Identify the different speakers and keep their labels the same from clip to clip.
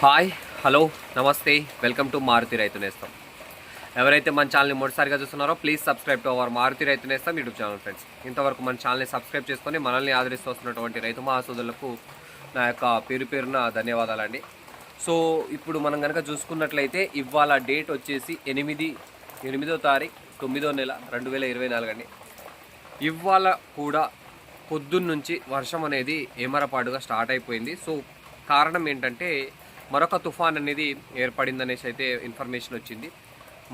Speaker 1: Hi hello namaste welcome to Maruthi Raithu Nestham. ఎవరైతే మన ఛానల్ని మొదటిసారిగా చూస్తున్నారో please subscribe to our Maruthi Raithu Nestham YouTube channel friends ఇంతవరకు మన ఛానల్ని సబ్స్క్రైబ్ చేసుకొని మనల్ని ఆదరిస్తూ వస్తున్నటువంటి రైతు మహాసోదులకు నా యొక్క పేరు పేరున ధన్యవాదాలండి. సో ఇప్పుడు మనం కనుక చూసుకున్నట్లయితే ఇవాళ డేట్ వచ్చేసి ఎనిమిది ఎనిమిదో తారీఖు తొమ్మిదో నెల రెండు వేల ఇరవై నాలుగు అండి. ఇవాళ కూడా పొద్దున్నుంచి వర్షం అనేది ఏమరపాటుగా స్టార్ట్ అయిపోయింది. సో కారణం ఏంటంటే మరొక తుఫాన్ అనేది ఏర్పడిందనేసి అయితే ఇన్ఫర్మేషన్ వచ్చింది.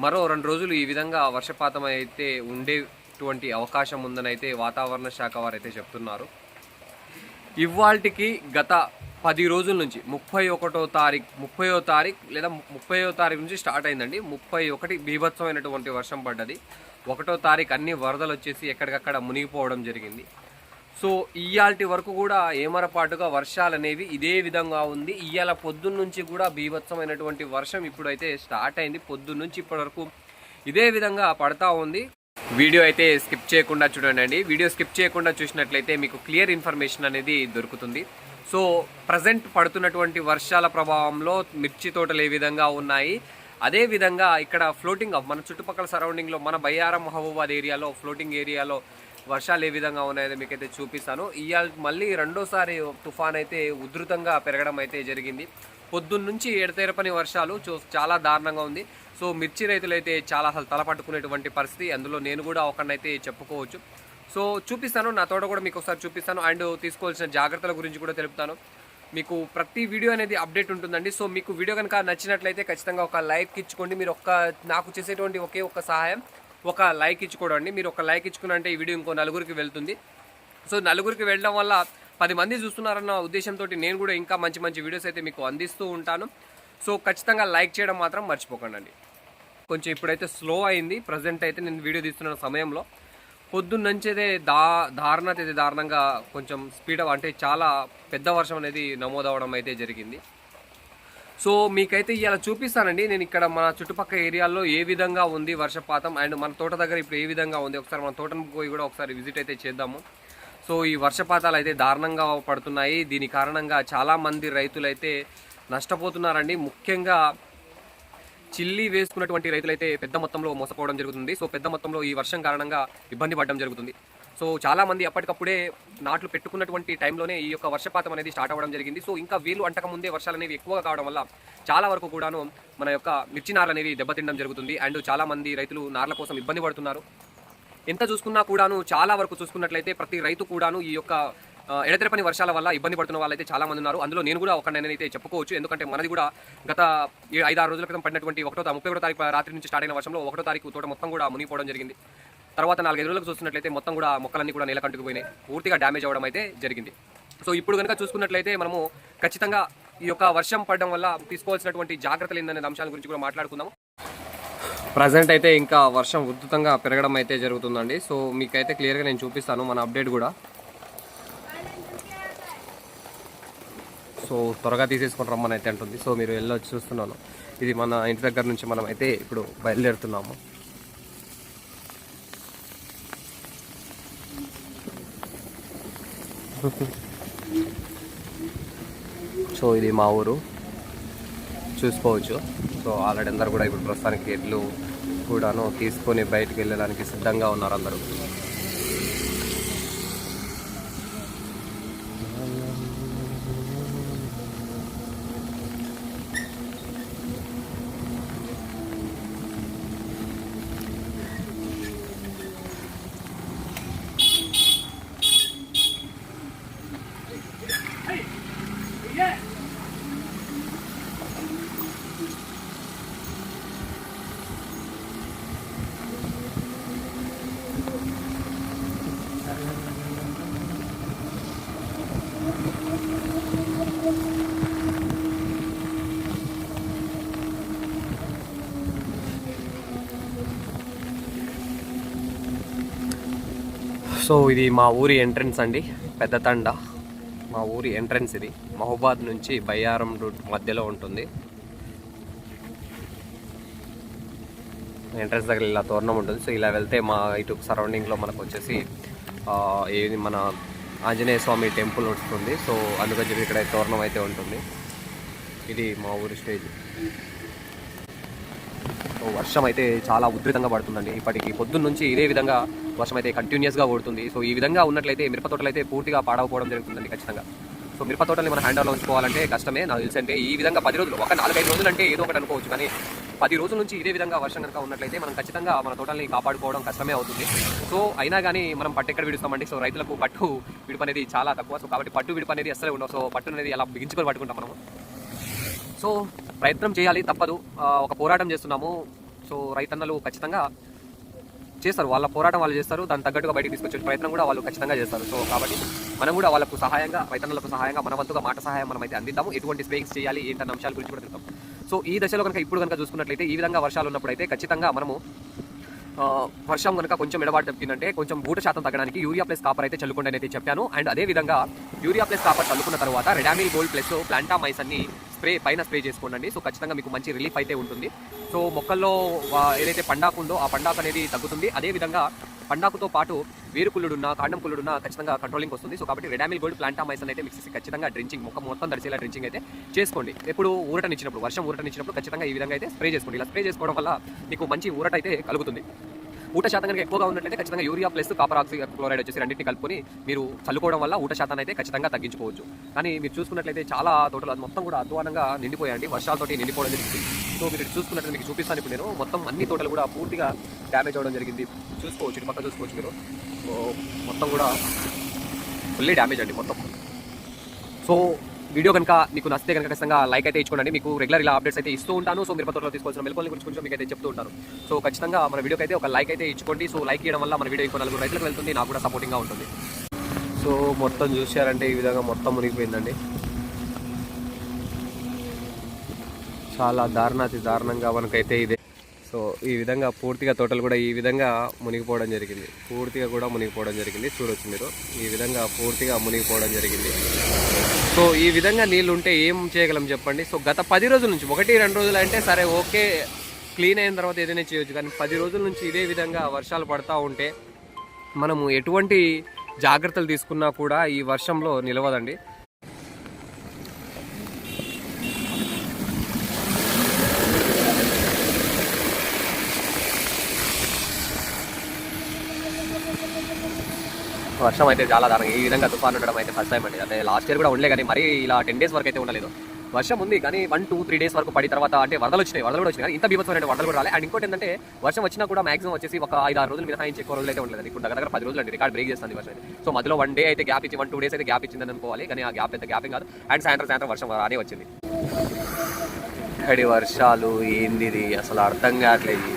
Speaker 1: మరో రెండు రోజులు ఈ విధంగా వర్షపాతం అయితే ఉండేటువంటి అవకాశం ఉందని అయితే వాతావరణ శాఖ వారు అయితే చెప్తున్నారు. ఇవాల్టికి గత పది రోజుల నుంచి ముప్పై ఒకటో తారీఖు ముప్పయో తారీఖు లేదా ముప్పయో తారీఖు నుంచి స్టార్ట్ అయిందండి. ముప్పై ఒకటి బీభత్సమైనటువంటి వర్షం పడ్డది. ఒకటో తారీఖు అన్ని వరదలు వచ్చేసి ఎక్కడికక్కడ మునిగిపోవడం జరిగింది. సో ఇయాల్టి వరకు కూడా ఏమరపాటుగా వర్షాలు అనేవి ఇదే విధంగా ఉంది. ఇవాళ పొద్దున్న నుంచి కూడా బీభత్సమైనటువంటి వర్షం ఇప్పుడైతే స్టార్ట్ అయింది. పొద్దున్న నుంచి ఇప్పటివరకు ఇదే విధంగా పడతా ఉంది. వీడియో అయితే స్కిప్ చేయకుండా చూడండి. వీడియో స్కిప్ చేయకుండా చూసినట్లయితే మీకు క్లియర్ ఇన్ఫర్మేషన్ అనేది దొరుకుతుంది. సో ప్రజెంట్ పడుతున్నటువంటి వర్షాల ప్రభావంలో మిర్చి తోటలు ఏ విధంగా ఉన్నాయి? అదే విధంగా ఇక్కడ ఫ్లోటింగ్ మన చుట్టుపక్కల సరౌండింగ్లో మన బయ్యారం మహబూబాద్ ఏరియాలో ఫ్లోటింగ్ ఏరియాలో వర్షాలు ఏ విధంగా ఉన్నాయో మీకైతే చూపిస్తాను. ఇవాళ మళ్ళీ రెండోసారి తుఫాన్ అయితే ఉధృతంగా పెరగడం అయితే జరిగింది. పొద్దున్న నుంచి ఎడతెరపని వర్షాలు చూ చాలా దారుణంగా ఉంది. సో మిర్చి రైతులు అయితే చాలా అసలు తలపట్టుకునేటువంటి పరిస్థితి. అందులో నేను కూడా ఒకనైతే చెప్పుకోవచ్చు. సో చూపిస్తాను. నా తోట కూడా మీకు ఒకసారి చూపిస్తాను. అండ్ తీసుకోవాల్సిన జాగ్రత్తల గురించి కూడా తెలుపుతాను. మీకు ప్రతి వీడియో అనేది అప్డేట్ ఉంటుందండి. సో మీకు వీడియో కనుక నచ్చినట్లయితే ఖచ్చితంగా ఒక లైక్ ఇచ్చుకోండి. మీరు ఒక్క నాకు చేసేటువంటి ఒకే ఒక సహాయం. ఒక లైక్ ఇచ్చుకోవడం మీరు ఒక లైక్ ఇచ్చుకున్నంటే ఈ వీడియో ఇంకో నలుగురికి వెళ్తుంది. సో నలుగురికి వెళ్ళడం వల్ల పది మంది చూస్తున్నారన్న ఉద్దేశంతో నేను కూడా ఇంకా మంచి మంచి వీడియోస్ అయితే మీకు అందిస్తూ ఉంటాను. సో ఖచ్చితంగా లైక్ చేయడం మాత్రం మర్చిపోకండి కొంచెం ఇప్పుడైతే స్లో అయింది. ప్రజెంట్ అయితే నేను వీడియో తీస్తున్న సమయంలో. పొద్దున్నంచేదే దా దారుణత అయితే దారుణంగా కొంచెం స్పీడ్ అంటే చాలా పెద్ద వర్షం అనేది నమోదవడం అయితే జరిగింది. సో మీకైతే ఇలా చూపిస్తానండి. నేను ఇక్కడ మన చుట్టుపక్కల ఏరియాల్లో ఏ విధంగా ఉంది వర్షపాతం అండ్ మన తోట దగ్గర ఇప్పుడు ఏ విధంగా ఉంది? ఒకసారి మన తోటను పోయి కూడా ఒకసారి విజిట్ అయితే చేద్దాము. సో ఈ వర్షపాతాలు అయితే దారుణంగా పడుతున్నాయి. దీని కారణంగా చాలామంది రైతులైతే నష్టపోతున్నారండి. ముఖ్యంగా చిల్లి వేసుకున్నటువంటి రైతులైతే పెద్ద మొత్తంలో మోసపోవడం జరుగుతుంది. సో పెద్ద మొత్తంలో ఈ వర్షం కారణంగా ఇబ్బంది పడడం జరుగుతుంది. సో చాలా మంది అప్పటికప్పుడే నాట్లు పెట్టుకున్నటువంటి టైంలోనే ఈ యొక్క వర్షపాతం అనేది స్టార్ట్ అవ్వడం జరిగింది. సో ఇంకా వేలు అంటక ముందే వర్షాలు అనేవి ఎక్కువగా కావడం వల్ల చాలా వరకు కూడాను మన యొక్క మిర్చి నార్లు అనేవి దెబ్బతినడం జరుగుతుంది. అండ్ చాలా మంది రైతులు నార్ల కోసం ఇబ్బంది పడుతున్నారు. ఎంత చూసుకున్నా కూడాను చాలా వరకు చూసుకున్నట్లయితే ప్రతి రైతు కూడాను ఈ యొక్క ఎడతెరపని వర్షాల వల్ల ఇబ్బంది పడుతున్న వాళ్ళైతే చాలా మంది ఉన్నారు. అందులో నేను కూడా ఒక నేనైతే చెప్పుకోవచ్చు. ఎందుకంటే మనది కూడా గత ఐదు ఐదారు రోజుల క్రితం పడినటువంటి ఒకటో ముప్పై ఒకటో తారీఖు రాత్రి నుంచి స్టార్ట్ అయిన వర్షంలో ఒకటో తారీఖు తోట మొత్తం కూడా మునిగిపోవడం జరిగింది. తర్వాత నాలుగైదు రోజులకు చూస్తున్నట్లయితే మొత్తం కూడా మొక్కలన్నీ కూడా నేల కంటుకుపోయినాయి పూర్తిగా డ్యామేజ్ అవ్వడం అయితే జరిగింది. సో ఇప్పుడు కనుక చూసుకున్నట్లయితే మనము ఖచ్చితంగా ఈ యొక్క వర్షం పడడం వల్ల తీసుకోవాల్సినటువంటి జాగ్రత్తలు ఏందనే అంశాల గురించి కూడా మాట్లాడుకుందాము ప్రజెంట్ అయితే ఇంకా వర్షం ఉద్ధృతంగా పెరగడం అయితే జరుగుతుందండి. సో మీకైతే క్లియర్గా నేను చూపిస్తాను మన అప్డేట్ కూడా. సో త్వరగా తీసేసుకుని రమ్మని అయితే అంటుంది. సో మీరు వెళ్ళి చూస్తున్నాను. ఇది మన ఇంటి దగ్గర నుంచి మనం అయితే ఇప్పుడు బయలుదేరుతున్నాము. సో ఇది మా ఊరు. చూసుకోవచ్చు. సో ఆల్రెడీ అందరు కూడా ఇప్పుడు ప్రస్తుతానికి ఎడ్లు కూడాను తీసుకొని బయటకు వెళ్ళడానికి సిద్ధంగా ఉన్నారు అందరూ. సో ఇది మా ఊరి ఎంట్రన్స్ అండి. పెద్ద తండ. మా ఊరి ఎంట్రన్స్ ఇది. మహబాద్ నుంచి బయ్యారం రూట్ మధ్యలో ఉంటుంది. ఎంట్రన్స్ దగ్గర ఇలా తోరణం ఉంటుంది. సో ఇలా వెళ్తే మా ఇటు సరౌండింగ్లో మనకు వచ్చేసి ఏది మన ఆంజనేయ స్వామి టెంపుల్ వస్తుంది. సో అందుకని చెప్పి ఇక్కడ తోరణం అయితే ఉంటుంది. ఇది మా ఊరి స్టేజ్. వర్షం అయితే చాలా ఉధృతంగా పడుతుందండి. ఇప్పటికి పొద్దున్న నుంచి ఇదే విధంగా వర్షం అయితే కంటిన్యూస్గా కొడుతుంది. సో ఈ విధంగా ఉన్నట్లయితే మిరప తోటలు అయితే పూర్తిగా పాడవపోవడం జరుగుతుందండి ఖచ్చితంగా. సో మిరప తోటల్ని మనం హ్యాండ్ ఓవర్లో ఉంచుకోవాలంటే కష్టమే. నాకు తెలిసి అంటే ఈ విధంగా పది రోజులు ఒక నాలుగైదు రోజులు అంటే ఏదో ఒకటి అనుకోవచ్చు. కానీ పది రోజుల నుంచి ఇదే విధంగా వర్షం కనుక ఉన్నట్లయితే మనం ఖచ్చితంగా మన తోటల్ని కాపాడుకోవడం కష్టమే అవుతుంది. సో అయినా కానీ మనం పట్టు ఎక్కడ విడుస్తామండి? సో రైతులకు పట్టు విడుపు అనేది చాలా తక్కువ. సో కాబట్టి పట్టు విడుపు అనేది అసలే ఉండవు. సో పట్టు అనేది అలా బిగించుకొని పట్టుకుంటాం మనము? సో ప్రయత్నం చేయాలి తప్పదు. ఒక పోరాటం చేస్తున్నాము. సో రైతన్నలు ఖచ్చితంగా చేస్తారు. వాళ్ళ పోరాటం వాళ్ళు చేస్తారు. దాని తగ్గట్టుగా బయటకు తీసుకొచ్చే ప్రయత్నం కూడా వాళ్ళు ఖచ్చితంగా చేస్తారు. సో కాబట్టి మనం కూడా వాళ్ళకు సహాయంగా రైతన్నలకు సహాయంగా మన వంతుగా మాట సహాయం మనం అయితే అందిద్దాము. ఎటువంటి స్పేక్స్ చేయాలి ఏంటన్న అంశాల గురించి కూడా తెలుద్దాం. సో ఈ దశలో కనుక ఇప్పుడు కనుక చూసుకున్నట్లయితే ఈ విధంగా వర్షాలు ఉన్నప్పుడు అయితే ఖచ్చితంగా మనము వర్షం కనుక కొంచెం ఎడబాటు తప్పిందంటే కొంచెం బూట శాతం తగ్గడానికి యూరియా ప్లస్ కాపర్ అయితే చల్లుకోండి అయితే చెప్పాను. అండ్ అదే విధంగా యూరియా ప్లస్ కాపర్ చల్లుకున్న తర్వాత రెడామిల్ గోల్డ్ ప్లస్ ప్లాంటా మైస్ అన్ని స్ప్రే పైన స్ప్రే చేసుకోండి సో ఖచ్చితంగా మీకు మంచి రిలీఫ్ అయితే ఉంటుంది. సో మొక్కల్లో ఏదైతే పండాకు ఉందో ఆ పండాకు అనేది తగ్గుతుంది. అదేవిధంగా పండాకుతో పాటు వేరుకుల్లుడున్న కాండం కుళ్ళుడున్న ఖచ్చితంగా కంట్రోలింగ్ వస్తుంది. సో కాబట్టి రెడామిల్ గోల్డ్ ప్లాంటా మైసన్ అయితే మిక్స్ చేసి ఖచ్చితంగా డ్రించింగ్ మొక్క మొత్తం తడిచేలా డ్రించింగ్ అయితే చేసుకోండి. ఎప్పుడు ఊరటనిచ్చినప్పుడు వర్షం ఊరటనిచ్చినప్పుడు ఖచ్చితంగా ఈ విధంగా అయితే స్ప్రే చేసుకోండి. ఇలా స్ప్రే చేసుకోవడం వల్ల మీకు మంచి ఊరట అయితే కలుగుతుంది. ఊట శాతం కనుక ఎక్కువగా ఉన్నట్లయితే ఖచ్చితంగా urea plus copper oxychloride వచ్చేసి రెండింటిని కలుపుకొని మీరు చల్లుకోవడం వల్ల ఊట శాతాన్ని అయితే ఖచ్చితంగా తగ్గించుకోవచ్చు. కానీ మీరు చూసుకున్నట్లయితే చాలా తోటలు అది మొత్తం కూడా అధ్వానంగా నిండిపోయాయండి. వర్షాలతోటి నిండిపోవడం జరిగింది. సో మీరు చూసుకున్నట్లయితే మీకు చూపిస్తాను ఇప్పుడు నేను. మొత్తం అన్ని తోటలు కూడా పూర్తిగా డ్యామేజ్ అవ్వడం జరిగింది. చూసుకోవచ్చు ఇటు పక్క చూసుకోవచ్చు మీరు. సో మొత్తం కూడా ఫుల్లీ డ్యామేజ్ అండి మొత్తం. సో వీడియో కనుక మీకు నచ్చితే కనుక ఖచ్చితంగా లైక్ అయితే ఇచ్చుకోండి. మీకు రెగ్యులర్ ఇలా అప్డేట్స్ అయితే ఇస్తూ ఉంటాను. సో మీరు తోటలో తీసుకోవాల్సిన మెలకువల గురించి కొంచెం మీకు అయితే చెప్తూ ఉంటాను. సో ఖచ్చితంగా మన వీడియోకి అయితే ఒక లైక్ అయితే ఇచ్చుకోండి. సో లైక్ చేయడం వల్ల మన వీడియో ఇంకో నలుగురు రైతులకు వెళ్తుంది. నాకు కూడా సపోర్టింగ్గా ఉంటుంది. సో మొత్తం చూసారంటే ఈ విధంగా మొత్తం మునిగిపోయిందండి. చాలా దారుణాతి దారుణంగా మనకైతే ఇదే సో ఈ విధంగా పూర్తిగా తోటలు కూడా ఈ విధంగా మునిగిపోవడం జరిగింది. పూర్తిగా కూడా మునిగిపోవడం జరిగింది. చూడొచ్చు మీరు. ఈ విధంగా పూర్తిగా మునిగిపోవడం జరిగింది. సో ఈ విధంగా నీళ్ళు ఉంటే ఏం చేయగలం చెప్పండి? సో గత పది రోజుల నుంచి ఒకటి రెండు రోజులు అంటే సరే ఓకే క్లీన్ అయిన తర్వాత ఏదైనా చేయొచ్చు. కానీ పది రోజుల నుంచి ఇదే విధంగా వర్షాలు పడతా ఉంటే మనము ఎటువంటి జాగ్రత్తలు తీసుకున్నా కూడా ఈ వర్షంలో నిలవదండి. వర్షం అయితే చాలా దారుణంగా ఈ విధంగా తుఫాన్ ఉండడం అయితే ఫస్ట్ టైం అండి. అంటే లాస్ట్ ఇయర్ కూడా ఉండలే కానీ మరీ ఇలా టెన్ డేస్ వరకు అయితే ఉండలేదు. వర్షం ఉంది కానీ వన్ టూ త్రీ డేస్ వరకు పడి తర్వాత అంటే వరదలు వచ్చినాయి వరదలు కూడా వచ్చినాయి ఇంత ఇంత బీభత్సమైన వరదలు కూడా రాలే. అండ్ ఇంకోటి ఏంటంటే వర్షం వచ్చినా కూడా మాక్సిమం వచ్చేసి ఒక ఐదు ఆరు రోజులు మినహాయించి ఎక్కువ రోజులు అయితే ఉండలేదు ఇప్పుడు దగ్గర దగ్గర పది రోజులు అండి రికార్డ్ బ్రేక్ చేస్తుంది వర్షం సో మధ్యలో వన్ డే అయితే గ్యాప్ ఇచ్చి వన్ టూ డేస్ అయితే గ్యాప్ ఇచ్చిందని అనుకోవాలి కానీ ఆ గ్యాప్ అయితే గ్యాపింగ్ కాదు. అండ్ సాయంత్రం సాయంత్రం వర్షం రానే వచ్చింది. అడి వర్షాలు ఏంది అసలు అర్థం కావట్లేదు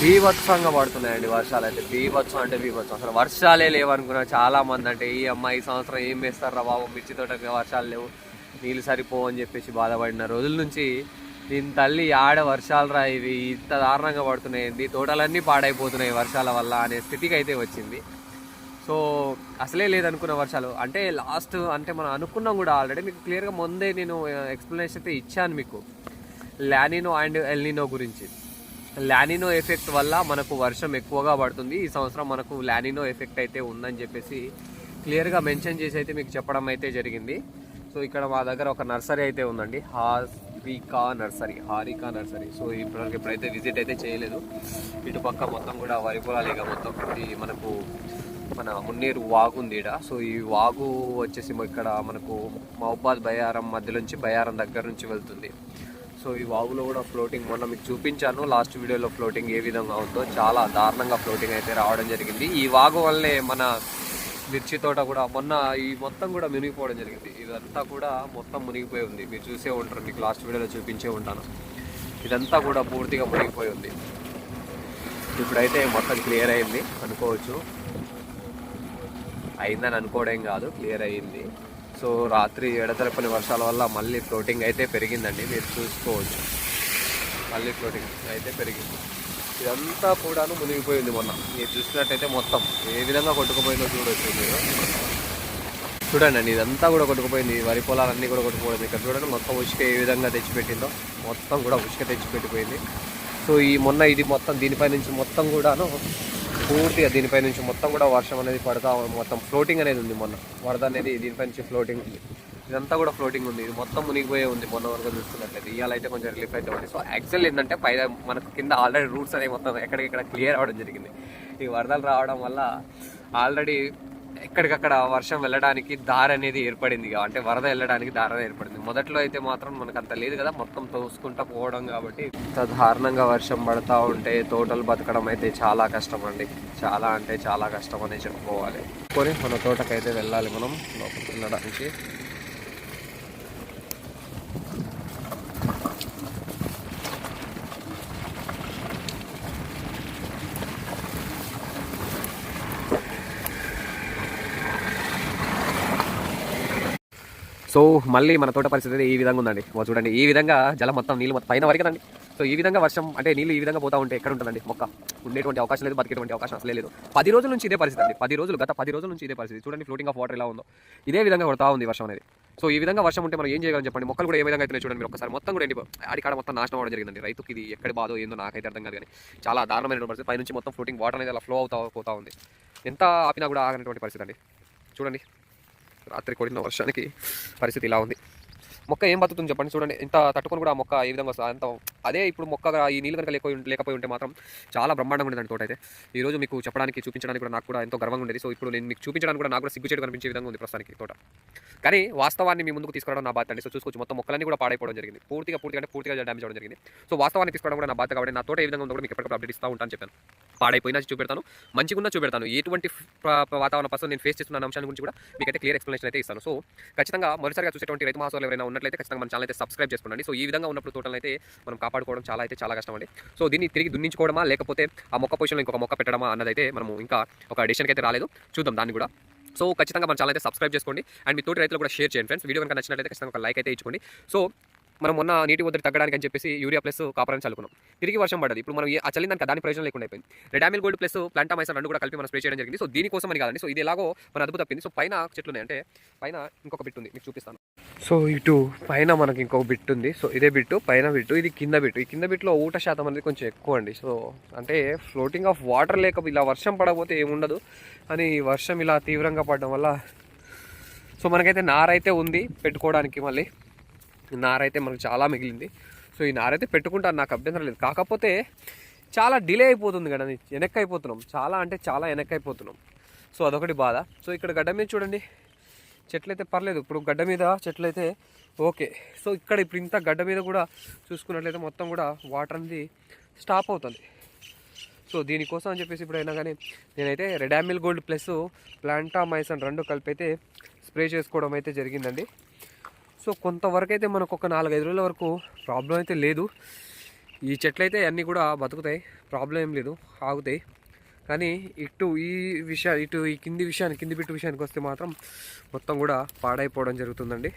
Speaker 1: బీభత్సంగా పడుతున్నాయండి వర్షాలు అయితే బీభత్సం అంటే బీభత్సం. అసలు వర్షాలే లేవనుకున్నా చాలా మంది అంటే ఈ అమ్మాయి ఈ సంవత్సరం ఏం వేస్తారా బాబు? మిర్చి తోటకి వర్షాలు లేవు. నీళ్ళు సరిపో అని చెప్పేసి బాధపడిన రోజుల నుంచి దీని తల్లి ఆడ వర్షాలు రా ఇవి ఇంత దారుణంగా పడుతున్నాయి తోటలన్నీ పాడైపోతున్నాయి వర్షాల వల్ల అనే స్థితికి అయితే వచ్చింది. సో అసలే లేదనుకున్న వర్షాలు. అంటే లాస్ట్ అంటే మనం అనుకున్నాం కూడా ఆల్రెడీ. మీకు క్లియర్గా ముందే నేను ఎక్స్ప్లెనేషన్ అయితే ఇచ్చాను మీకు. La Nina and El Nino గురించి. లానినో ఎఫెక్ట్ వల్ల మనకు వర్షం ఎక్కువగా పడుతుంది. ఈ సంవత్సరం మనకు లానినో ఎఫెక్ట్ అయితే ఉందని చెప్పేసి క్లియర్గా మెన్షన్ చేసి అయితే మీకు చెప్పడం అయితే జరిగింది. సో ఇక్కడ మా దగ్గర ఒక నర్సరీ అయితే ఉందండి. Harika nursery Harika nursery. So ఇప్పటివరకు ఇప్పుడైతే విజిట్ అయితే చేయలేదు ఇటుపక్క మొత్తం కూడా వరి పొలాలు ఇక మొత్తం ఈ మనకు మన మున్నేరు వాగు ఉంది ఈడ. సో ఈ వాగు వచ్చేసి ఇక్కడ మనకు మహబాద్ బయారం మధ్యలోంచి బయారం దగ్గర నుంచి వెళ్తుంది. సో ఈ వాగులో కూడా ఫ్లోటింగ్ మొన్న మీకు చూపించాను. లాస్ట్ వీడియోలో ఫ్లోటింగ్ ఏ విధంగా ఉందో చాలా దారుణంగా ఫ్లోటింగ్ అయితే రావడం జరిగింది. ఈ వాగు వల్లే మన మిర్చి తోట కూడా మొన్న ఈ మొత్తం కూడా మునిగిపోవడం జరిగింది. ఇదంతా కూడా మొత్తం మునిగిపోయి ఉంది. మీరు చూసే ఉంటారు. మీకు లాస్ట్ వీడియోలో చూపించే ఉంటాను. ఇదంతా కూడా పూర్తిగా మునిగిపోయి ఉంది. ఇప్పుడైతే మొత్తం క్లియర్ అయింది. అనుకోవచ్చు. అయిందని అనుకోవడం కాదు. క్లియర్ అయ్యింది సో రాత్రి ఎడతెరపని వర్షాల వల్ల మళ్ళీ ఫ్లోటింగ్ అయితే పెరిగిందండి. మీరు చూసుకోవచ్చు. మళ్ళీ ఫ్లోటింగ్ అయితే పెరిగింది. ఇదంతా కూడాను మునిగిపోయింది మొన్న. మీరు చూసినట్టయితే మొత్తం ఏ విధంగా కొట్టుకుపోయిందో చూడొచ్చు మీరు. చూడండి అండి ఇదంతా కూడా కొట్టుకుపోయింది. వరి పొలాలన్నీ కూడా కొట్టుకుపోయింది ఇక్కడ చూడండి మొత్తం ఉచిక ఏ విధంగా తెచ్చిపెట్టిందో. మొత్తం కూడా ఉసుక తెచ్చిపెట్టిపోయింది. సో ఈ మొన్న ఇది మొత్తం దీనిపై నుంచి మొత్తం కూడాను పూర్తిగా దీనిపై నుంచి మొత్తం కూడా వర్షం అనేది పడతా మొత్తం ఫ్లోటింగ్ అనేది ఉంది మొన్న. వరద అనేది దీనిపై నుంచి ఫ్లోటింగ్ ఉంది. ఇదంతా కూడా ఫ్లోటింగ్ ఉంది. ఇది మొత్తం మునిగిపోయే ఉంది మొన్న వరకు చూస్తున్నట్లయితే ఇవాళ అయితే కొంచెం రిలీఫ్ అయితే ఉంది. సో యాక్చువల్ ఏంటంటే పై మనకు కింద ఆల్రెడీ రూట్స్ అనేవి మొత్తం ఎక్కడికెక్కడ క్లియర్ అవ్వడం జరిగింది. ఈ వరదలు రావడం వల్ల ఆల్రెడీ ఎక్కడికక్కడ వర్షం వెళ్ళడానికి దారి అనేది ఏర్పడింది అంటే వరద వెళ్ళడానికి దారి ఏర్పడింది. మొదట్లో అయితే మాత్రం మనకు అంత లేదు కదా మొత్తం తోసుకుంటా పోవడం కాబట్టి. ఇంత దారుణంగా వర్షం పడతా ఉంటే తోటలు బతకడం అయితే చాలా కష్టం అండి. చాలా అంటే చాలా కష్టం అనే చెప్పుకోవాలి. కొని మన తోటకైతే వెళ్ళాలి మనం లోపలికి వెళ్ళడానికి. సో మళ్ళీ మన తోట పరిస్థితి అయితే ఈ విధంగా ఉందండి. చూడండి ఈ విధంగా జలం మొత్తం నీళ్ళు మొత్తం పైన వరకు సో ఈ విధంగా వర్షం అంటే నీళ్ళు ఈ విధంగా పోతా ఉంటే ఎక్కడ ఉంటుందండి? మొక్క ఉండేటువంటి అవకాశం లేదు బతికేటువంటి అవకాశం అసలు లేదు. పది రోజుల నుంచి ఇదే పరిస్థితి అండి. పది రోజులు గత పది రోజుల నుంచి ఇదే పరిస్థితి. చూడండి ఫ్లోటింగ్ ఆఫ్ వాటర్ ఎలా ఉందో. ఇదే విధంగా కొడతా ఉంది వర్షం అనేది. సో ఈ విధంగా వర్షం ఉంటే మనం ఏం చేయగలం చెప్పండి? మొక్కలు కూడా ఏ విధంగా అయితే చూడండి మీరు ఒకసారి. మొత్తం కూడా ఎండిపో ఆడికాడ మొత్తం నాశనం అవడం జరిగిందండి. రైతుకి ఇది ఎక్కడ బాధో ఏందో నాకైతే అర్థం కాదు కానీ చాలా దారుణమైన పరిస్థితి. పైనుంచి మొత్తం ఫ్లోటింగ్ వాటర్ అనేది అలా ఫ్లో అవుతా పోతా ఉంది. ఎంత ఆపినా కూడా ఆగినటువంటి పరిస్థితి అండి. చూడండి. రాత్రి కొడిన వర్షానికి పరిస్థితి ఇలా ఉంది. మొక్క ఏం బతుకుతుంది చెప్పండి? చూడండి ఇంత తట్టుకొని కూడా ఆ మొక్క ఏ విధంగా వస్తుంది? అంత అదే ఇప్పుడు మొక్క ఈ నీళ్ళు కనుక లేకపోయి లేకపోయి ఉంటే మాత్రం చాలా బ్రహ్మాండంగా ఉండేదండి తోట అయితే. ఈ రోజు మీకు చెప్పడానికి చూపించడానికి కూడా నాకు కూడా ఎంతో గర్వంగా ఉండేది. సో ఇప్పుడు నేను మీకు చూపించడానికి కూడా నాకు కూడా సిగ్గుచేటు కనిపించే విధంగా ఉంది ప్రస్తుతానికి తోట. కానీ వాస్తవాన్ని మీ ముందుకు తీసుకురావడం నా బాధ అండి. సో చూసుకోవచ్చు మొత్తం మొక్కలన్నీ కూడా పాడైపోవడం జరిగింది. పూర్తిగా పూర్తిగా అంటే పూర్తిగా డ్యామేజ్ అవడం జరిగింది. సో వాస్తవాన్ని తీసుకోవడం కూడా నా బాధ కాబట్టి నా తోట ఏ విధంగా ఉందో కూడా మీకు ఎప్పటికప్పుడు అప్డేట్ ఇస్తూ ఉంటాను చెప్పాను. పాడైపోయినా చూపెడతాను మంచిగా చూపెడతాను. ఎటువంటి వాతావరణ పరిస్థితులు నేను ఫేస్ చేస్తున్న అంశాన్ని గురించి కూడా మీకైతే క్లియర్ ఎక్స్ప్లెనేషన్ అయితే ఇస్తాను. సో ఖచ్చితంగా మరోసారిగా చూసేటువంటి రైతు మహాసోలు ఎవరైనా ఉన్నట్లయితే ఖచ్చితంగా మన ఛానల్ అయితే సబ్స్క్రైబ్ చేసుకోండి. సో ఈ విధంగా ఉన్నప్పుడు తోటలను అయితే మనం కాపాడుకోవడం చాలా అయితే చాలా కష్టం అండి. సో దీన్ని తిరిగి దున్నించుకోవడమా లేకపోతే ఆ మొక్క పొజిషన్లో ఇంకొక మొక్క పెట్టడమా అన్నదైతే మనం ఇంకా ఒక డిసిషన్కి అయితే రాలేదు. చూద్దాం దాన్ని కూడా. సో ఖచ్చితంగా మన ఛానల్ అయితే సబ్స్క్రైబ్ చేసుకోండి. అండ్ మీ తోటి రైతులు కూడా షేర్ చేయండి ఫ్రెండ్స్ వీడియో కనుక నచ్చినట్లయితే ఖచ్చితంగా ఒక లైక్ అయితే ఇచ్చుకోండి. సో మనం మొన్న నీటి ఒత్తిడి తగ్గడానికి అని చెప్పేసి యూరియా ప్లస్ కాపరాన్ని చల్లుకున్నాం. తిరిగి వర్షం పడ్డది. ఇప్పుడు మనం ఆ చల్లిన దానికి దాని ప్రయోజనం లేకుండా అయిపోయింది. రెడామిల్ గోల్డ్ ప్లస్ ప్లాంటామైసన్ రెండు కూడా కలిపి మనం స్ప్రే చేయడం జరిగింది. సో దీనికోసం అని కాదండి. సో ఇది ఎలాగో మన అదుపు తప్పింది. సో పైన చెట్లు ఉన్నాయి. అంటే పైన ఇంకొక బిట్ ఉంది. మీకు చూపిస్తాను. సో ఇటు పైన మనకి ఇంకొక బిట్ ఉంది. సో ఇదే బిట్టు పైన బిట్టు ఇది కింద బిట్టు ఈ కింద బిట్లో ఊట శాతం అనేది కొంచెం ఎక్కువ అండి. సో అంటే ఫ్లోటింగ్ ఆఫ్ వాటర్ లేక ఇలా వర్షం పడకపోతే ఏముండదు అని వర్షం ఇలా తీవ్రంగా పడడం వల్ల సో మనకైతే నారైతే ఉంది పెట్టుకోవడానికి మళ్ళీ. నారైతే మనకు చాలా మిగిలింది. సో ఈ నారైతే పెట్టుకుంటాను నాకు అభ్యంతరం లేదు. కాకపోతే చాలా డిలే అయిపోతుంది కదా వెనక్కి అయిపోతున్నాం చాలా అంటే చాలా వెనక్కి అయిపోతున్నాం సో అదొకటి బాధ. సో ఇక్కడ గడ్డ మీద చూడండి. చెట్లు అయితే పర్లేదు. ఇప్పుడు గడ్డ మీద చెట్లు అయితే ఓకే. సో ఇక్కడ ఇప్పుడు ఇంత గడ్డ మీద కూడా చూసుకున్నట్లయితే మొత్తం కూడా వాటర్ అనేది స్టాప్ అవుతుంది. సో దీనికోసం అని చెప్పేసి ఇప్పుడైనా కానీ నేనైతే రెడామిల్ గోల్డ్ ప్లస్ ప్లాంటా మైసన్ రెండు కలిపి అయితే స్ప్రే చేసుకోవడం అయితే జరిగిందండి. సో కొంతవరకు అయితే మనకు ఒక నాలుగైదు రోజుల వరకు ప్రాబ్లం అయితే లేదు. ఈ చెట్లు అయితే అన్నీ కూడా బతుకుతాయి. ప్రాబ్లం ఏం లేదు. ఆగుతాయి. కానీ ఇటు ఈ విషయా ఇటు ఈ కింది విషయాన్ని కింది బిట్టు విషయానికి వస్తే మాత్రం మొత్తం కూడా పాడైపోవడం జరుగుతుందండి.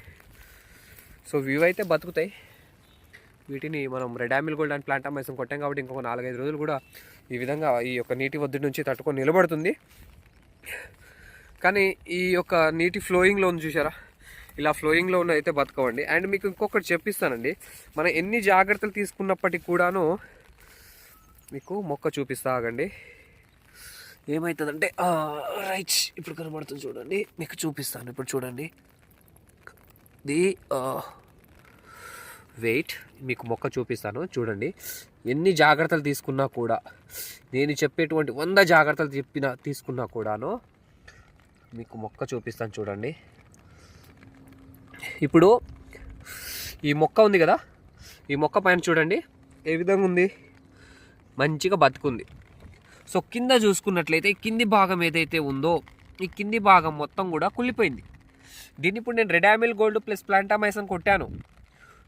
Speaker 1: సో వ్యూ అయితే బతుకుతాయి. వీటిని మనం red Ridomil Gold and Plantomycin కొట్టాం కాబట్టి ఇంకొక నాలుగైదు రోజులు కూడా ఈ విధంగా ఈ యొక్క నీటి ఒత్తిడి నుంచి తట్టుకొని నిలబడుతుంది. కానీ ఈ యొక్క నీటి ఫ్లోయింగ్లో ఉంది చూసారా ఇలా ఫ్లోయింగ్లో ఉన్న అయితే బతకవండి. అండ్ మీకు ఇంకొకటి చెప్పిస్తానండి. మనం ఎన్ని జాగ్రత్తలు తీసుకున్నప్పటికీ కూడాను మీకు మొక్క చూపిస్తా ఆగండి. ఏమవుతుందంటే రైట్ ఇప్పుడు కనబడుతుంది చూడండి. మీకు చూపిస్తాను ఇప్పుడు చూడండి. ది వెయిట్ మీకు మొక్క చూపిస్తాను చూడండి. ఎన్ని జాగ్రత్తలు తీసుకున్నా కూడా నేను చెప్పేటువంటి వంద జాగ్రత్తలు చెప్పిన తీసుకున్నా కూడాను మీకు మొక్క చూపిస్తాను చూడండి. ఇప్పుడు ఈ మొక్క ఉంది కదా ఈ మొక్క పైన చూడండి ఏ విధంగా ఉంది? మంచిగా బతుకుంది. సో కింద చూసుకున్నట్లయితే కింది భాగం ఏదైతే ఉందో ఈ కింది భాగం మొత్తం కూడా కుళ్ళిపోయింది. దీన్ని ఇప్పుడు నేను రెడామిల్ గోల్డ్ ప్లస్ ప్లాంటామైసన్ కొట్టాను.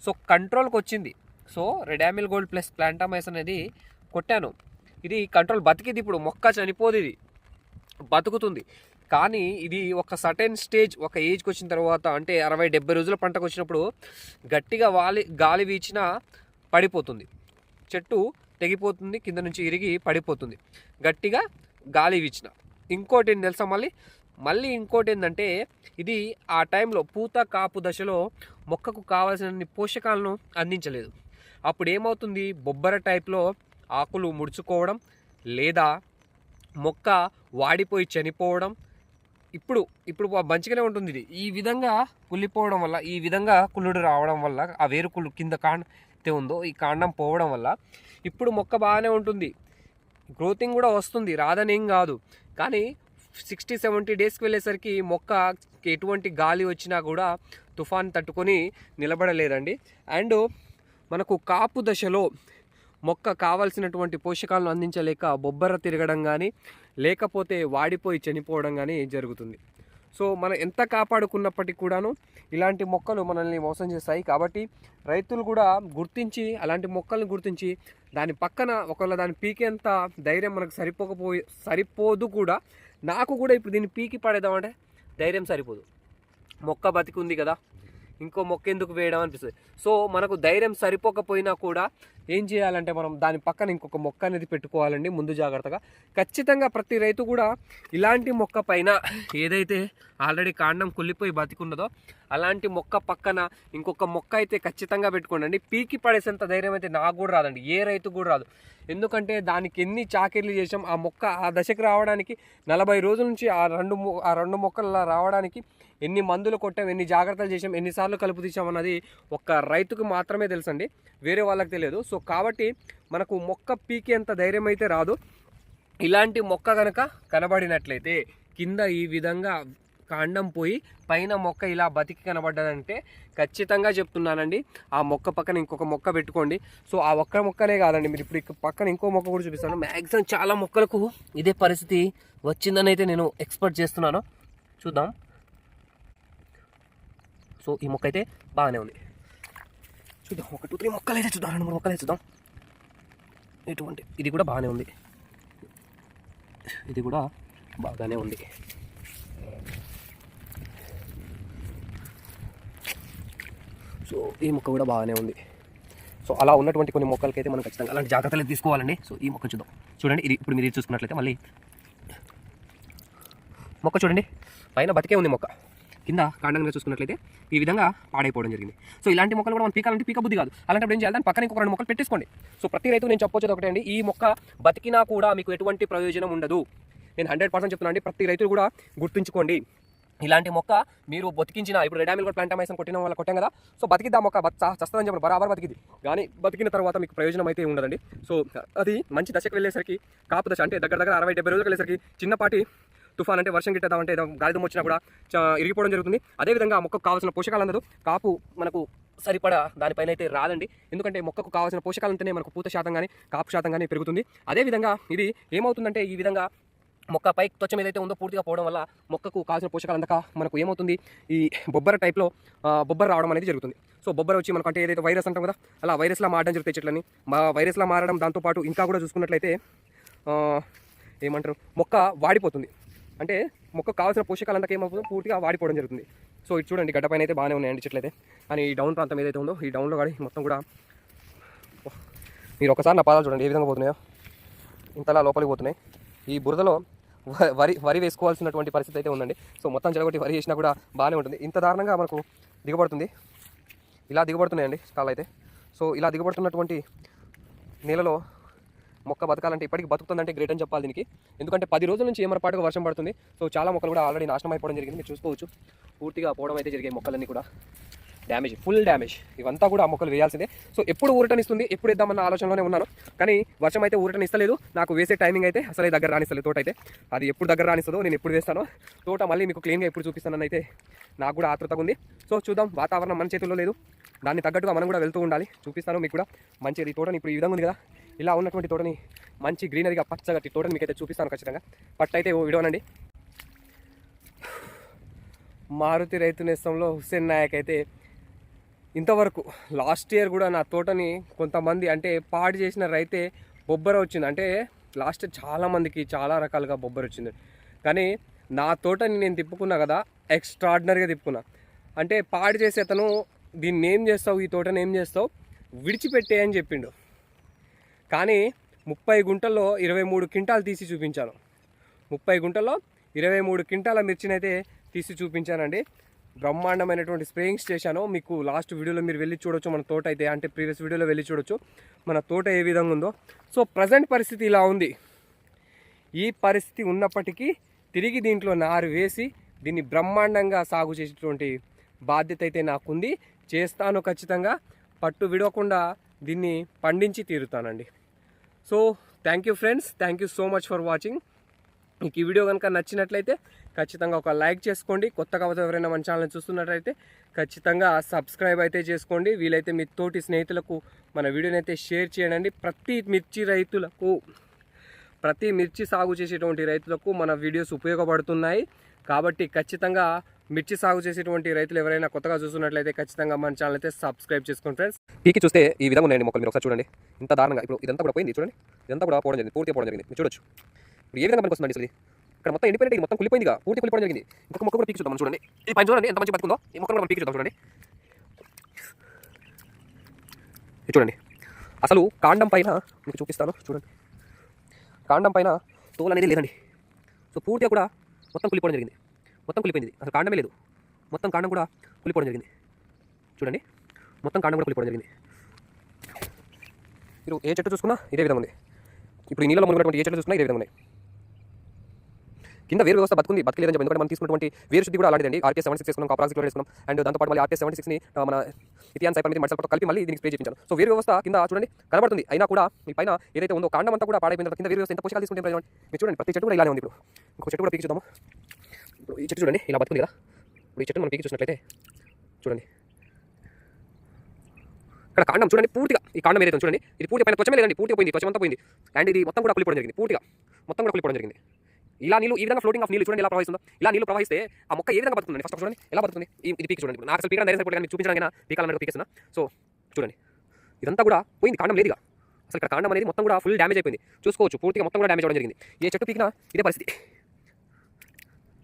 Speaker 1: సో కంట్రోల్కి వచ్చింది. So Ridomil Gold plus Plantomycin అనేది కొట్టాను. ఇది కంట్రోల్ బతికింది ఇప్పుడు మొక్క చనిపోదు ఇది. బతుకుతుంది. కానీ ఇది ఒక సటెన్ స్టేజ్ ఒక ఏజ్కి వచ్చిన తర్వాత అంటే అరవై డెబ్బై రోజుల పంటకు వచ్చినప్పుడు గట్టిగా వాలి గాలి వీచినా పడిపోతుంది. చెట్టు తెగిపోతుంది కింద నుంచి ఇరిగి పడిపోతుంది. గట్టిగా గాలి వీచిన. ఇంకోటి ఏంటి తెలుసా మళ్ళీ? మళ్ళీ ఇంకోటి ఏంటంటే ఇది ఆ టైంలో పూత కాపు దశలో మొక్కకు కావాల్సిన పోషకాలను అందించలేదు. అప్పుడు ఏమవుతుంది బొబ్బర టైప్లో ఆకులు ముడుచుకోవడం లేదా మొక్క వాడిపోయి చనిపోవడం ఇప్పుడు ఇప్పుడు మంచిగానే ఉంటుంది ఇది. ఈ విధంగా కుళ్ళిపోవడం వల్ల ఈ విధంగా కుళ్ళుడు రావడం వల్ల ఆ వేరు కుళ్ళు కింద కాంతే ఉందో ఈ కాండం పోవడం వల్ల ఇప్పుడు మొక్క బాగానే ఉంటుంది. గ్రోతింగ్ కూడా వస్తుంది రాదనేం కాదు. కానీ సిక్స్టీ సెవెంటీ డేస్కి వెళ్ళేసరికి మొక్క ఎటువంటి గాలి వచ్చినా కూడా తుఫాన్ తట్టుకొని నిలబడలేదండి. అండ్ మనకు కాపు దశలో మొక్క కావాల్సినటువంటి పోషకాలను అందించలేక బొబ్బర తిరగడం కానీ లేకపోతే వాడిపోయి చనిపోవడం కానీ జరుగుతుంది. సో మనం ఎంత కాపాడుకున్నప్పటికీ కూడాను ఇలాంటి మొక్కలు మనల్ని మోసం చేస్తాయి. కాబట్టి రైతులు కూడా గుర్తించి అలాంటి మొక్కలను గుర్తించి దాని పక్కన ఒకవేళ దాని పీకేంత ధైర్యం మనకు సరిపోకపోయి సరిపోదు కూడా. నాకు కూడా ఇప్పుడు దీన్ని పీకి పడేద్దామంటే ధైర్యం సరిపోదు. మొక్క బతికి ఉంది కదా. ఇంకో మొక్క ఎందుకు వేయడం అనిపిస్తుంది. సో మనకు ధైర్యం సరిపోకపోయినా కూడా ఏం చేయాలంటే మనం దాని పక్కన ఇంకొక మొక్క అనేది పెట్టుకోవాలండి ముందు జాగ్రత్తగా. ఖచ్చితంగా ప్రతి రైతు కూడా ఇలాంటి మొక్క పైన ఏదైతే ఆల్రెడీ కాండం కుళ్ళిపోయి బతికున్నదో అలాంటి మొక్క పక్కన ఇంకొక మొక్క అయితే ఖచ్చితంగా పెట్టుకోండి పీకి పడేసేంత ధైర్యం అయితే నాకు కూడా రాదండి. ఏ రైతు కూడా రాదు. ఎందుకంటే దానికి ఎన్ని చాకిర్లు చేసాం ఆ మొక్క ఆ దశకు రావడానికి నలభై రోజుల నుంచి ఆ రెండు మొ- ఆ రెండు మొక్కలు రావడానికి ఎన్ని మందులు కొట్టాం ఎన్ని జాగ్రత్తలు చేసాం ఎన్నిసార్లు కలుపు తీసాం అన్నది ఒక్క రైతుకు మాత్రమే తెలుసండి. వేరే వాళ్ళకి తెలియదు. సో సో కాబట్టి మనకు మొక్క పీకేంత ధైర్యం అయితే రాదు. ఇలాంటి మొక్క కనుక కనబడినట్లయితే కింద ఈ విధంగా కాండం పోయి పైన మొక్క ఇలా బతికి కనబడ్డదంటే ఖచ్చితంగా చెప్తున్నానండి. ఆ మొక్క పక్కన ఇంకొక మొక్క పెట్టుకోండి. సో ఆ ఒక్క మొక్కనే కాదండి. మీరు ఇప్పుడు పక్కన ఇంకో మొక్క కూడా చూపిస్తాను. మ్యాక్సిమం చాలా మొక్కలకు ఇదే పరిస్థితి వచ్చిందని అయితే నేను ఎక్స్పెక్ట్ చేస్తున్నాను. చూద్దాం. సో ఈ మొక్క అయితే బాగానే ఉంది. చూద్దాం ఒక టూ త్రీ మొక్కలు అయితే చూద్దాం రెండు మూడు మొక్కలు అయితే చూద్దాం. ఎటువంటి ఇది కూడా బాగానే ఉంది. ఇది కూడా బాగానే ఉంది. సో ఈ మొక్క కూడా బాగానే ఉంది. సో అలా ఉన్నటువంటి కొన్ని మొక్కలకి అయితే మనం ఖచ్చితంగా అలాంటి జాగ్రత్తలు తీసుకోవాలండి. సో ఈ మొక్క చూద్దాం. చూడండి ఇది ఇప్పుడు మీరు చూసుకున్నట్లయితే మళ్ళీ మొక్క చూడండి. పైన బతికే ఉంది మొక్క. కింద కాండంగా చూసుకున్నట్లయితే ఈ విధంగా పాడైపోవడం జరిగింది. సో ఇలాంటి మొక్కలు కూడా మనం పీకాలంటే పీక బుద్ధి కాదు. అలాంటప్పుడు ఏం చేయాలి దాని పక్కన ఇంకొక రెండు మొక్కలు పెట్టేసుకోండి. సో ప్రతి రైతు నేను చెప్పొచ్చేది ఒకటే అండి ఈ మొక్క బతికినా కూడా మీకు ఎటువంటి ప్రయోజనం ఉండదు. నేను హండ్రెడ్ పర్సెంట్ చెప్తున్నాను అండి ప్రతి రైతులు కూడా గుర్తుంచుకోండి. ఇలాంటి మొక్క మీరు బతికించిన ఇప్పుడు రెడామిల్ కూడా ప్లాంటమైసన్ కొట్టిన వాళ్ళ కొట్టాం కదా సో బతికిద్దా మొక్క? బత్ చస్తుందని చెప్పి బరాబర్ బతికింది కానీ బతికిన తర్వాత మీకు ప్రయోజనం అయితే ఉండదండి. సో అది మంచి దశకు వెళ్ళేసరికి కాపు దశ అంటే దగ్గర దగ్గర అరవై డెబ్బై రోజులకు వెళ్ళేసరికి చిన్నపాటి తుఫాన్ అంటే వర్షం గిట్టేద్దాం అంటే ఏదో గాలిదం వచ్చినా కూడా ఇరిగిపోవడం జరుగుతుంది. అదేవిధంగా మొక్కకు కావాల్సిన పోషకాలు అందదు. కాపు మనకు సరిపడా దానిపైన అయితే రాదండి. ఎందుకంటే మొక్కకు కావాల్సిన పోషకాలు మనకు పూత శాతం కానీ కాపు శాతం కానీ పెరుగుతుంది. అదేవిధంగా ఇది ఏమవుతుందంటే ఈ విధంగా మొక్క పై త్వచం ఏదైతే ఉందో పూర్తిగా పోవడం వల్ల మొక్కకు కావాల్సిన పోషకాలు అందక మనకు ఏమవుతుంది? ఈ బొబ్బర టైప్లో బొబ్బర రావడం అనేది జరుగుతుంది. సో బొబ్బర వచ్చి మనకు అంటే ఏదైతే వైరస్ అంటాం కదా అలా వైరస్లా మారడం జరుగుతాయి చెట్లని మా వైరస్లా మారడం దాంతోపాటు ఇంకా కూడా చూసుకున్నట్లయితే ఏమంటారు? మొక్క వాడిపోతుంది. అంటే మొక్క కావాల్సిన పోషకాలు అంతా ఏమవుతుందో పూర్తిగా వాడిపోవడం జరుగుతుంది. సో ఇది చూడండి గడ్డ పైన అయితే బాగానే ఉన్నాయండి చెట్లయితే కానీ ఈ డౌన్ ప్రాంతం ఏదైతే ఉందో ఈ డౌన్లో కానీ మొత్తం కూడా మీరు ఒకసారి నా పాదాలు చూడండి ఏ విధంగా పోతున్నాయో. ఇంతలా లోపలికి పోతున్నాయి. ఈ బురదలో వ- వరి వరి వేసుకోవాల్సినటువంటి పరిస్థితి అయితే ఉందండి. సో మొత్తం జరగొట్టి వరి వేసినా కూడా బాగానే ఉంటుంది. ఇంత దారుణంగా మనకు దిగబడుతుంది. ఇలా దిగబడుతున్నాయండి కాళ్ళు అయితే సో ఇలా దిగబడుతున్నటువంటి నేలలో మొక్క బతకాలంటే ఇప్పటికి బతుకుతుందంటే గ్రేట్ అని చెప్పాలి దీనికి. ఎందుకంటే పది రోజుల నుంచి ఏమరపాటుగా వర్షం పడుతుంది. సో చాలా మొక్కలు కూడా ఆల్రెడీ నాశనం అయిపోవడం జరిగింది. మీరు చూసుకోవచ్చు. పూర్తిగా పోవడం అయితే జరిగాయి మొక్కలన్నీ కూడా. డ్యామేజ్ ఫుల్ డ్యామేజ్ ఇవంతా కూడా ఆ మొక్కలు వేయాల్సిందే. సో ఎప్పుడు ఊరటనిస్తుంది ఎప్పుడు ఇద్దామన్న ఆలోచనలోనే ఉన్నాను. కానీ వర్షం అయితే ఊరటని ఇస్తలేదు. నాకు వేసే టైమింగ్ అయితే అసలే దగ్గర రానిస్తలేదు తోట అయితే. అది ఎప్పుడు దగ్గర రానిస్తుందో నేను ఎప్పుడు వేస్తానో తోట మళ్ళీ మీకు క్లీన్గా ఎప్పుడు చూపిస్తానని అయితే నాకు కూడా ఆతృతగా ఉంది. సో చూద్దాం. వాతావరణం మన చేతుల్లో లేదు. దాన్ని తగ్గట్టుగా మనం కూడా వెళ్తూ ఉండాలి. చూపిస్తాను మీకు కూడా. మంచిది. తోటని ఇప్పుడు ఈ విధంగా ఉంది కదా. ఇలా ఉన్నటువంటి తోటని మంచి గ్రీనరీగా పచ్చగట్టి ఈ తోటని మీకైతే చూపిస్తాను ఖచ్చితంగా. పట్టు అయితే ఓ విడవనండి. మారుతి రైతు నేస్తంలో హుస్సేన్ నాయక్ అయితే ఇంతవరకు లాస్ట్ ఇయర్ కూడా నా తోటని కొంతమంది అంటే పాడు చేసిన రైతే బొబ్బర వచ్చింది. అంటే లాస్ట్ చాలామందికి చాలా చాలా రకాలుగా బొబ్బర వచ్చింది. కానీ నా తోటని నేను తిప్పుకున్నా కదా ఎక్స్ట్రాడినరీగా తిప్పుకున్నా. అంటే పాడు చేసే అతను దీన్ని ఏం చేస్తావు? ఈ తోటని ఏం చేస్తావు? విడిచిపెట్టే అని చెప్పిండు. కానీ ముప్పై గుంటల్లో ఇరవై మూడు క్వింటాలు తీసి చూపించాను. ముప్పై గుంటల్లో ఇరవై మూడు క్వింటాల మిర్చినైతే తీసి చూపించానండి. బ్రహ్మాండమైనటువంటి స్ప్రేయింగ్స్ చేశాను మీకు లాస్ట్ వీడియోలో మీరు వెళ్ళి చూడొచ్చు మన తోట అయితే అంటే ప్రీవియస్ వీడియోలో వెళ్ళి చూడొచ్చు మన తోట ఏ విధంగా ఉందో. సో ప్రజెంట్ పరిస్థితి ఇలా ఉంది. ఈ పరిస్థితి ఉన్నప్పటికీ తిరిగి దీంట్లో నారు వేసి దీన్ని బ్రహ్మాండంగా సాగు చేసేటువంటి బాధ్యత అయితే నాకుంది. చేస్తాను ఖచ్చితంగా పట్టు విడవకుండా దీన్ని పండించి తీరుతానండి. So thank you friends thank you so much for watching మీకు ఈ వీడియో కనుక నచ్చినట్లయితే ఖచ్చితంగా ఒక లైక్ చేసుకోండి. కొత్తగా ఎవరైనా మన ఛానల్ చూస్తున్నట్లయితే ఖచ్చితంగా సబ్స్క్రైబ్ అయితే చేసుకోండి. వీలైతే మీ తోటి స్నేహితులకు మన వీడియోని అయితే షేర్ చేయండి. ప్రతి మిర్చి రైతులకు ప్రతి మిర్చి సాగు చేసేటువంటి రైతులకు మన వీడియోస్ ఉపయోగపడుతున్నాయి. కాబట్టి ఖచ్చితంగా మిర్చి సాగు చేసేటువంటి రైతులు ఎవరైనా కొత్తగా చూస్తున్నట్లయితే ఖచ్చితంగా మన ఛానల్ అయితే సబ్స్క్రైబ్ చేసుకోండి ఫ్రెండ్స్. పీకి చూస్తే ఈ విధంగా ఉన్నాయండి మొక్కలు మీరు ఒకసారి చూడండి. ఇంత దారుణంగా. ఇప్పుడు ఇదంతా కూడా పోయింది. చూడండి. ఇదంతా కూడా పోవడం జరిగింది. పూర్తిగా పోవడం జరిగింది. మీరు చూడొచ్చు. ఇప్పుడు ఏ విధంగా మనకు వస్తుందండి ఇది? ఇక్కడ మొత్తం ఎండిపోయినట్టు మొత్తం కులిపోయిందిగా పూర్తి కులిపోవడం జరిగింది. ఇంకొక మొక్క కూడా పీకి చూద్దాం చూడండి. ఈ పైన చూడండి ఎంత మంచి బతుకుందో ఈ మొక్క కూడా మనం పీకి చూద్దాం చూడండి. చూడండి. అసలు కాండం పైన మీకు చూపిస్తాను చూడండి. కాండం పైన తోలు అనేది లేదండి. సో పూర్తిగా కూడా మొత్తం కులిపోవడం జరిగింది. మొత్తం కులిపోయింది అసలు కాండమే లేదు. మొత్తం కాండం కూడా కులిపోవడం జరిగింది. చూడండి. మొత్తం కాండం కూడా కులిపోవడం జరిగింది. మీరు ఏ చెట్టు చూసుకున్నా ఇదే విధంగా ఉంది. ఇప్పుడు ఈ నీళ్ళలో మునిగినటువంటి ఏ చెట్టు చూసుకున్నా ఇదే విధంగా ఉన్నాయి కింద వేరు వ్యవస్థ బతుకుంది బతకలేదని చెప్పి. ఎందుకంటే మనం తీసుకున్నటువంటి వేరు శుద్ధి కూడా అలాంటిదండి. ఆర్కే సెవెన్ సిక్స్ చేసుకున్నాం కాపరాక్స్ వేసుకున్నాం అండ్ దాంతోపాటు మళ్ళీ ఆర్కే సెవెన్ సిక్స్ని మన ఇతిహాన్ సైపర్ మీద మడసలతో కలిపి మళ్ళీ దీనికి స్ప్రే చేయించాను సో వేరు వ్యవస్థ కింద చూడండి కనబడుతుంది. అయినా కూడా మీ పైన ఏదైతే ఉందో కాండం అంతా కూడా పాడైపోయిన కింద వేరు వ్యవస్థ ఎంత పోషకాలు తీసుకుంటే మీరు చూడండి ప్రతి చెట్టు కూడా ఇలానే ఉంది ఇప్పుడు. ఇంకో చెట్టు కూడా పీకి చూద్దాము. ఇప్పుడు ఈ చెట్టు చూడండి ఇలా బతుకుంది కదా. ఇప్పుడు ఈ చెట్టు మనం పీకి చూసినట్లయితే చూడండి. ఇక్కడ కాండం చూడండి పూర్తిగా ఈ కాండం ఏదైతే చూడండి ఇది పూర్తి పైన త్వచమే లేదండి పూర్తి పోయింది త్వచమంతా పోయింది. అండ్ ఇది మొత్తం కూడా కులిపోవడం జరిగింది పూర్తిగా. మొత్తం కూడా కులిపోవడం జరిగింది. ఇలా నీళ్ళు ఈ విధంగా ఫ్లోటింగ్ ఆఫ్ నీళ్ళు చూడండి ఎలా ప్రవహిస్తుందో. ఇలా నీళ్ళు ప్రవహిస్తే ఆ మొక్క ఏ విధంగా బతుకుందండి ఫస్ట్ చూడండి ఎలా బతుకుతుంది? ఇది పీక్ చూడండి నాకు అసలు పీకడం ధైర్యం సరిపోతే కానీ చూపించడానికి పీకాలన్నట్టు పీకేస్తున్నా. సో చూడండి. ఇదంతా కూడా పోయింది కాండం లేదుగా అసలు ఇక్కడ కాండం అనేది మొత్తం కూడా ఫుల్ డ్యామేజ్ అయిపోయింది. చూసుకోవచ్చు పూర్తిగా మొత్తం కూడా డ్యామేజ్ అవ్వడం జరిగింది. ఏ చెట్టు పీకినా ఇదే పరిస్థితి.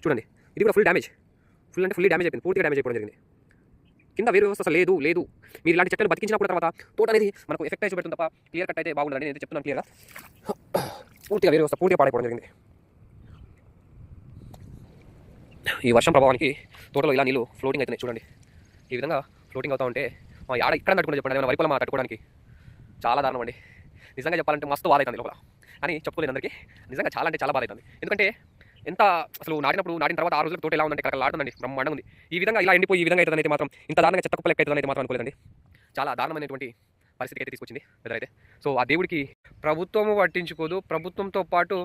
Speaker 1: చూడండి ఇది కూడా ఫుల్ డ్యామేజ్ ఫుల్ అంటే ఫుల్ డ్యామేజ్ అయిపోయింది పూర్తిగా డ్యామేజ్ అయిపోవడం జరిగింది. కింద వేరు వ్యవస్థ అసలు లేదు లేదు. మీరు ఇలాంటి చెట్లను బతికించిన తర్వాత తోట అనేది మనకు ఎఫెక్ట్ అయితే చూపెడుతుంది తప్ప క్లియర్ కట్ అయితే బాగుండదని నేను చెప్తున్నాను క్లియర్గా పూర్తిగా వేరు వ్యవస్థ పూర్తిగా పాడైపోవడం జరిగింది. ఈ వర్షం ప్రభావానికి తోటలో ఇలా నీళ్ళు ఫ్లోటింగ్ అవుతున్నాయి చూడండి. ఈ విధంగా ఫ్లోటింగ్ అవుతా ఉంటే మా యాడ ఇక్కడ తట్టుకుంటే చెప్పండి. ఏమైనా వైపుల మా తట్టుకోవడానికి చాలా దారుణం అండి. నిజంగా చెప్పాలంటే మస్తు బాధ అవుతుంది లోపల. అని చెప్పుకోలేదు అందరికీ నిజంగా చాలా అంటే చాలా బాధ అవుతుంది. ఎందుకంటే ఎంత అసలు నాటినప్పుడు నాటిన తర్వాత ఆ రోజులకు తోట ఎలా ఉందంటే ఇక్కడ ఆడుతుందండి బ్రహ్మాండం ఉంది. ఈ విధంగా ఇలా ఎండిపోయి ఈ విధంగా అవుతుందైతే మాత్రం ఇంత దారుణంగా చెత్త కుప్పలెక్క అవుతుందైతే మాత్రం అనుకోలేదండి. చాలా దారుణమైనటువంటి పరిస్థితికి అయితే తీసుకొచ్చింది వెదర్ అయితే. సో ఆ దేవుడికి ప్రభుత్వము పట్టించుకోదు. ప్రభుత్వంతో పాటు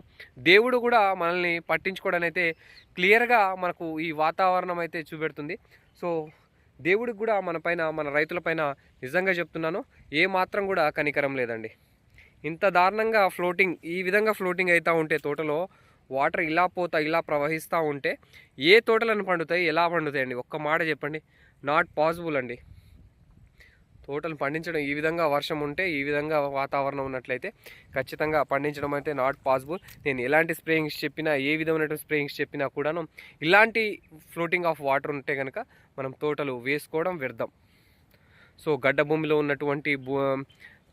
Speaker 1: దేవుడు కూడా మనల్ని పట్టించుకోవడం అయితే క్లియర్గా మనకు ఈ వాతావరణం అయితే చూపెడుతుంది. సో దేవుడికి కూడా మన పైన మన రైతుల పైన నిజంగా చెప్తున్నాను ఏ మాత్రం కూడా కనికరం లేదండి. ఇంత దారుణంగా ఫ్లోటింగ్ ఈ విధంగా ఫ్లోటింగ్ అవుతూ ఉంటే తోటలో వాటర్ ఇలా పోతా ఇలా ప్రవహిస్తూ ఉంటే ఏ తోటలను పండుతాయి ఎలా పండుతాయండి? ఒక్క మాట చెప్పండి. నాట్ పాసిబుల్ అండి. తోటలు పండించడం ఈ విధంగా వర్షం ఉంటే ఈ విధంగా వాతావరణం ఉన్నట్లయితే ఖచ్చితంగా పండించడం అయితే నాట్ పాసిబుల్. నేను ఎలాంటి స్ప్రేయింగ్స్ చెప్పినా ఏ విధమైనటువంటి స్ప్రేయింగ్స్ చెప్పినా కూడాను ఇలాంటి ఫ్లోటింగ్ ఆఫ్ వాటర్ ఉంటే కనుక మనం తోటలు వేసుకోవడం వ్యర్థం. సో గడ్డ భూమిలో ఉన్నటువంటి భూ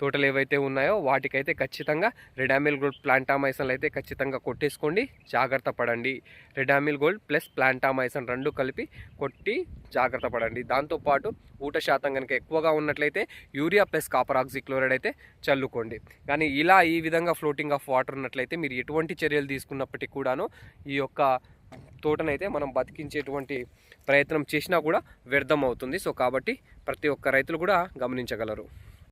Speaker 1: తోటలు ఏవైతే ఉన్నాయో వాటికైతే ఖచ్చితంగా రెడామిల్ గోల్డ్ ప్లాంటామైసన్లు అయితే ఖచ్చితంగా కొట్టేసుకోండి. జాగ్రత్త పడండి. రెడామిల్ గోల్డ్ ప్లస్ ప్లాంటామైసన్ రెండు కలిపి కొట్టి జాగ్రత్త పడండి. దాంతోపాటు ఊట శాతం కనుక ఎక్కువగా ఉన్నట్లయితే యూరియా ప్లస్ కాపర్ ఆక్సిక్లోరైడ్ అయితే చల్లుకోండి. కానీ ఇలా ఈ విధంగా ఫ్లోటింగ్ ఆఫ్ వాటర్ ఉన్నట్లయితే మీరు ఎటువంటి చర్యలు తీసుకున్నప్పటికీ కూడాను ఈ యొక్క తోటనైతే మనం బతికించేటువంటి ప్రయత్నం చేసినా కూడా వ్యర్థం అవుతుంది సో కాబట్టి ప్రతి ఒక్క రైతులు కూడా గమనించగలరు.